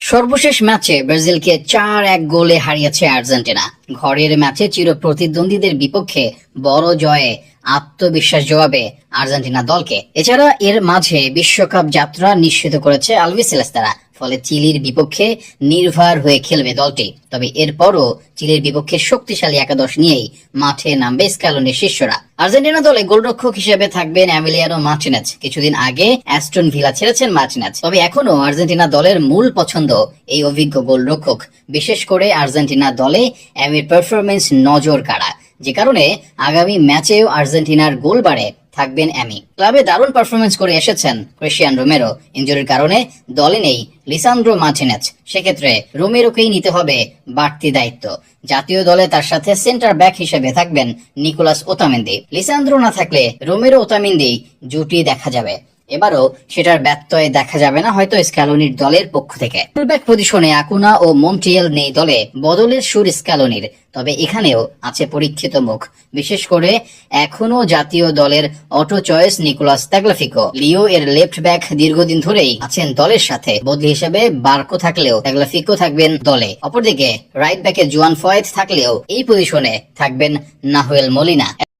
সর্বশেষ ম্যাচে ব্রাজিলকে চার এক গোলে হারিয়েছে আর্জেন্টিনা। ঘরের ম্যাচে চির প্রতিদ্বন্দ্বীদের বিপক্ষে বড় জয়ে আত্মবিশ্বাস জবাবে আর্জেন্টিনা দলকে। এছাড়া এর মাঝে বিশ্বকাপ যাত্রা নিশ্চিত করেছে আলভিসেলেস্তারা ফলে চিলির বিপক্ষে নির্ভর হয়ে খেলবে দলটি। তবে এরপরও চিলির বিপক্ষে শক্তিশালী একাদশ নিয়েই মাঠে নামবে স্ক্যালনের শিষ্যরা। আর্জেন্টিনা দলে গোলরক্ষক হিসেবে থাকবেন অ্যামিলিয়ানো মার্টিনেজ। কিছুদিন আগে অ্যাস্টন ভিলা ছেড়েছেন মার্টিনেজ। তবে এখনও আর্জেন্টিনা দলের মূল পছন্দ এই অভিজ্ঞ গোলরক্ষক। বিশেষ করে আর্জেন্টিনা দলে অ্যামির পারফরমেন্স নজর কাড়া। যে কারণে আগামী ম্যাচেও আর্জেন্টিনার গোল বাড়ে। থাকবেন অ্যামি। ক্লাবে দারুণ পারফরমেন্স করে এসেছেন ক্রিশিয়ান রোমেরো। ইঞ্জুরির কারণে দলে নেই লিসান্দ্রো মার্টিনেজ। সেক্ষেত্রে রোমেরোকেই নিতে হবে বাড়তি দায়িত্ব। জাতীয় দলে তার সাথে সেন্টার ব্যাক হিসেবে থাকবেন নিকোলাস ওতামেন্দি। লিসান্দ্রো না থাকলে রোমেরো ওতামেন্দি জুটি দেখা যাবে। এবারও সেটার ব্যত্যয় দেখা যাবে না, হয়তো স্ক্যালোনির দলের পক্ষ থেকে। ফুলব্যাক পজিশনে আকুনা ও মন্টিয়েল নেই দলে, বদলের সুর স্ক্যালোনির। তবে এখানেও আছে পরীক্ষিত মুখ। বিশেষ করে এখনও জাতীয় দলের auto choice Nicolas Tagliafico. Leo এর লেফট ব্যাক দীর্ঘদিন ধরেই আছেন দলের সাথে। বদলি হিসেবে বার্কো থাকলেও তাগলাফিকো থাকবেন দলে। অপরদিকে রাইট ব্যাকে জুয়ান ফয়েদ থাকলেও এই পজিশনে থাকবেন নাহুয়েল মলিনা।